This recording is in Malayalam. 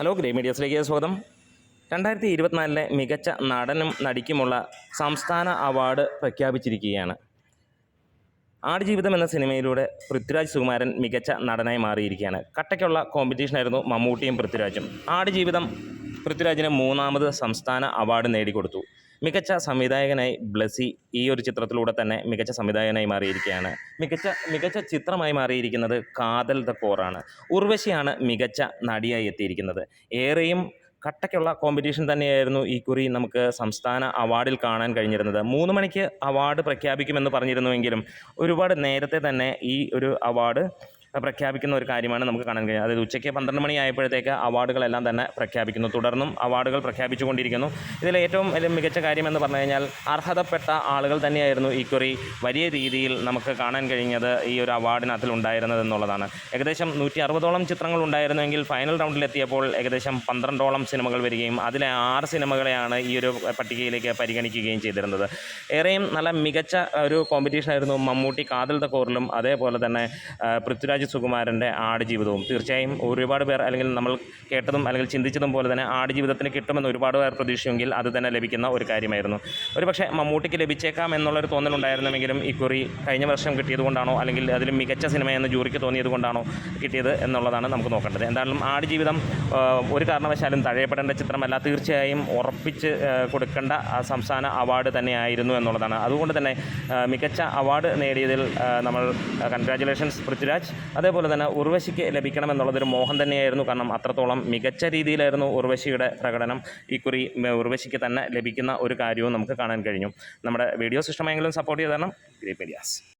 ഹലോ ഗ്രേ മീഡിയസിലേക്ക് സ്വാഗതം. രണ്ടായിരത്തി ഇരുപത്തിനാലിലെ മികച്ച നടനും നടിക്കുമുള്ള സംസ്ഥാന അവാർഡ് പ്രഖ്യാപിച്ചിരിക്കുകയാണ്. ആടുജീവിതം എന്ന സിനിമയിലൂടെ പൃഥ്വിരാജ് സുകുമാരൻ മികച്ച നടനായി മാറിയിരിക്കുകയാണ്. കട്ടയ്ക്കുള്ള കോമ്പറ്റീഷനായിരുന്നു മമ്മൂട്ടിയും പൃഥ്വിരാജും. ആടുജീവിതം പൃഥ്വിരാജിന് മൂന്നാമത് സംസ്ഥാന അവാർഡ് നേടിക്കൊടുത്തു. മികച്ച സംവിധായകനായി ബ്ലസി ഈ ഒരു ചിത്രത്തിലൂടെ തന്നെ മികച്ച സംവിധായകനായി മാറിയിരിക്കുകയാണ്. മികച്ച മികച്ച ചിത്രമായി മാറിയിരിക്കുന്നത് കാതൽ ദ കോറാണ് ഉർവശിയാണ് മികച്ച നടിയായി എത്തിയിരിക്കുന്നത്. ഏറെയും കട്ടയ്ക്കുള്ള കോമ്പറ്റീഷൻ തന്നെയായിരുന്നു ഈ കുറി നമുക്ക് സംസ്ഥാന അവാർഡിൽ കാണാൻ കഴിഞ്ഞിരുന്നത്. മൂന്ന് മണിക്ക് അവാർഡ് പ്രഖ്യാപിക്കുമെന്ന് പറഞ്ഞിരുന്നുവെങ്കിലും ഒരുപാട് നേരത്തെ തന്നെ ഈ ഒരു അവാർഡ് പ്രഖ്യാപിക്കുന്ന ഒരു കാര്യമാണ് നമുക്ക് കാണാൻ കഴിയുന്നത്. അതായത് ഉച്ചയ്ക്ക് പന്ത്രണ്ട് മണി ആയപ്പോഴത്തേക്ക് അവാർഡുകളെല്ലാം തന്നെ പ്രഖ്യാപിക്കുന്നു. തുടർന്നും അവാർഡുകൾ പ്രഖ്യാപിച്ചുകൊണ്ടിരിക്കുന്നു. ഇതിൽ ഏറ്റവും മികച്ച കാര്യമെന്ന് പറഞ്ഞു കഴിഞ്ഞാൽ അർഹതപ്പെട്ട ആളുകൾ തന്നെയായിരുന്നു ഇക്കുറി വലിയ രീതിയിൽ നമുക്ക് കാണാൻ കഴിഞ്ഞത് ഈ ഒരു അവാർഡിനകത്തിൽ ഉണ്ടായിരുന്നത് എന്നുള്ളതാണ്. ഏകദേശം നൂറ്റി അറുപതോളം ചിത്രങ്ങൾ ഉണ്ടായിരുന്നുവെങ്കിൽ ഫൈനൽ റൗണ്ടിലെത്തിയപ്പോൾ ഏകദേശം പന്ത്രണ്ടോളം സിനിമകൾ വരികയും അതിലെ ആറ് സിനിമകളെയാണ് ഈ ഒരു പട്ടികയിലേക്ക് പരിഗണിക്കുകയും ചെയ്തിരുന്നത്. ഏറെയും നല്ല മികച്ച ഒരു കോമ്പറ്റീഷനായിരുന്നു മമ്മൂട്ടി കാതൽ തക്കോറിലും കോറിലും അതേപോലെ തന്നെ ആ, പൃഥ്വിരാജ് സുകുമാരന്റെ ആടുജീവിതവും തീർച്ചയായും ഒരുപാട് പേർ അല്ലെങ്കിൽ നമ്മൾ കേട്ടതും അല്ലെങ്കിൽ ചിന്തിച്ചതും പോലെ തന്നെ ആടുജീവിതത്തിന് കിട്ടുമെന്ന് ഒരുപാട് പേർ പ്രതീക്ഷയെങ്കിൽ അത് തന്നെ ലഭിക്കുന്ന ഒരു കാര്യമായിരുന്നു. ഒരു പക്ഷേ മമ്മൂട്ടിക്ക് ലഭിച്ചേക്കാം എന്നുള്ളൊരു തോന്നലുണ്ടായിരുന്നുവെങ്കിലും ഇക്കുറി കഴിഞ്ഞ വർഷം കിട്ടിയതുകൊണ്ടാണോ അല്ലെങ്കിൽ അതിലും മികച്ച സിനിമയെന്ന് ജൂറിക്ക് തോന്നിയത് കൊണ്ടാണോ കിട്ടിയത് എന്നുള്ളതാണ് നമുക്ക് നോക്കേണ്ടത്. എന്തായാലും ആടുജീവിതം ജീവിതം ഒരു കാരണവശാലും തഴയപ്പെടേണ്ട ചിത്രമല്ല. തീർച്ചയായും ഉറപ്പിച്ച് കൊടുക്കേണ്ട സംസ്ഥാന അവാർഡ് തന്നെയായിരുന്നു എന്നുള്ളതാണ്. അതുകൊണ്ട് തന്നെ മികച്ച അവാർഡ് നേടിയതിൽ നമ്മൾ കൺഗ്രാറ്റുലേഷൻസ് പൃഥ്വിരാജ്. അതേപോലെ തന്നെ ഉർവശിക്ക് ലഭിക്കണമെന്നുള്ളതൊരു മോഹം തന്നെയായിരുന്നു. കാരണം അത്രത്തോളം മികച്ച രീതിയിലായിരുന്നു ഉർവശിയുടെ പ്രകടനം. ഇക്കുറി ഉർവശിക്ക് തന്നെ ലഭിക്കുന്ന ഒരു കാര്യവും നമുക്ക് കാണാൻ കഴിഞ്ഞു. നമ്മുടെ വീഡിയോസ് ഇഷ്ടമായെങ്കിലും സപ്പോർട്ട് ചെയ്ത് തരണം. Great medias.